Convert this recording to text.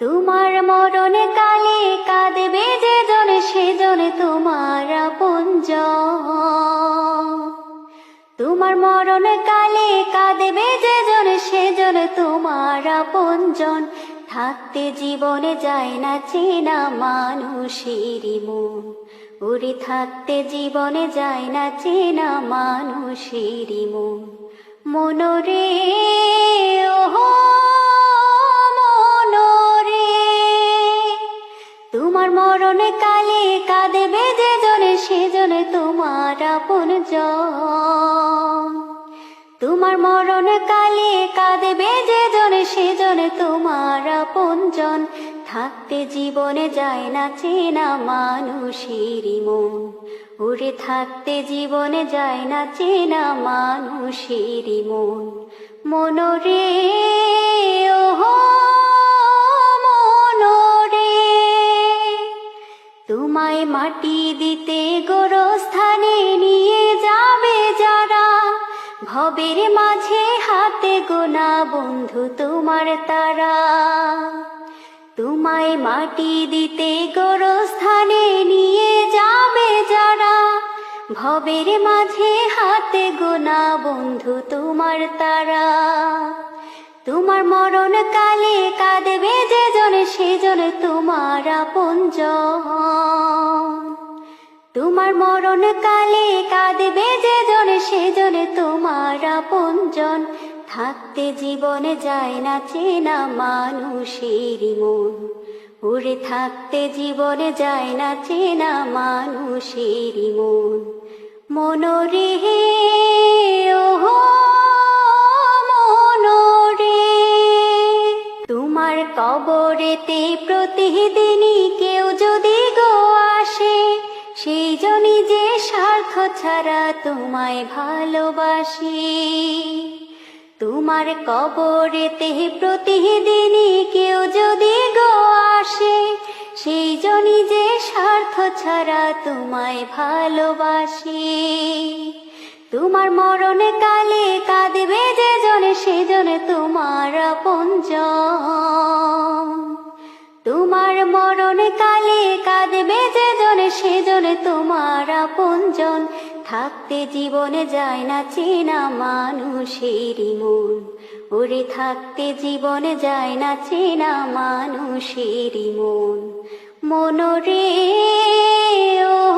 তোমার মরণ কালে কাঁদবে যে জন সেজন তোমার আপনজ তোমার মরণ কালে কাঁদবে যে জন সেজন তোমার আপনজন থাকতে জীবনে যায় না, চেনা মানুষেরই মন। উড়ে থাকতে জীবনে যায় না, চেনা মানুষেরই মন। মনরে ওহো মরণে কালে কাঁদবে যে জনে সেজনে তোমার আপন তোমার মরণ কালে কাঁদবে যে জনে সেজনে তোমার আপন জন। থাকতে জীবনে যায় না, চেনা মানুষেরই মন। উড়ে থাকতে জীবনে যায় না, চেনা মানুষেরই মন। মনরে ওহো মাটি দিতে গোরস্থানে নিয়ে যাবে যারা। ভবের মাঝে হাতে গোনা বন্ধু তোমার তারা। তোমায় মাটি দিতে গোরস্থানে নিয়ে যাবে যারা। ভবের মাঝে হাতে গোনা বন্ধু তোমার তারা। তোমার মরণ কালে কাঁদবে যে জনে সেজন তোমার আপনজ তোমার মরণ কালে কাঁদবে যে জনে সেজনে তোমার আপনজন। থাকতে জীবনে যায় না, চেনা মানুষেরই মন। উড়ে থাকতে জীবনে যায় না, চেনা মানুষেরই মন। মনরে ওহো, মনরে। তোমার কবরেতে প্রতিদিনই কেউ যদি গো আসে সেই জনি যে স্বার্থ ছাড়া তোমায় ভালোবাসি। তোমার কবরেতে প্রতিদিনই কেউ যদি গো আসে সেই জনি যে স্বার্থ ছাড়া তোমায় ভালোবাসি। তোমার মরণ কালে কাঁদবে যে জনে সেজনে তোমার আপনজ আপনজন থাকতে জীবনে যায় না চেনা মানুষেরই মন। ওরে, থাকতে জীবনে যায় না চেনা মানুষেরই মন। মনোরে, ওহো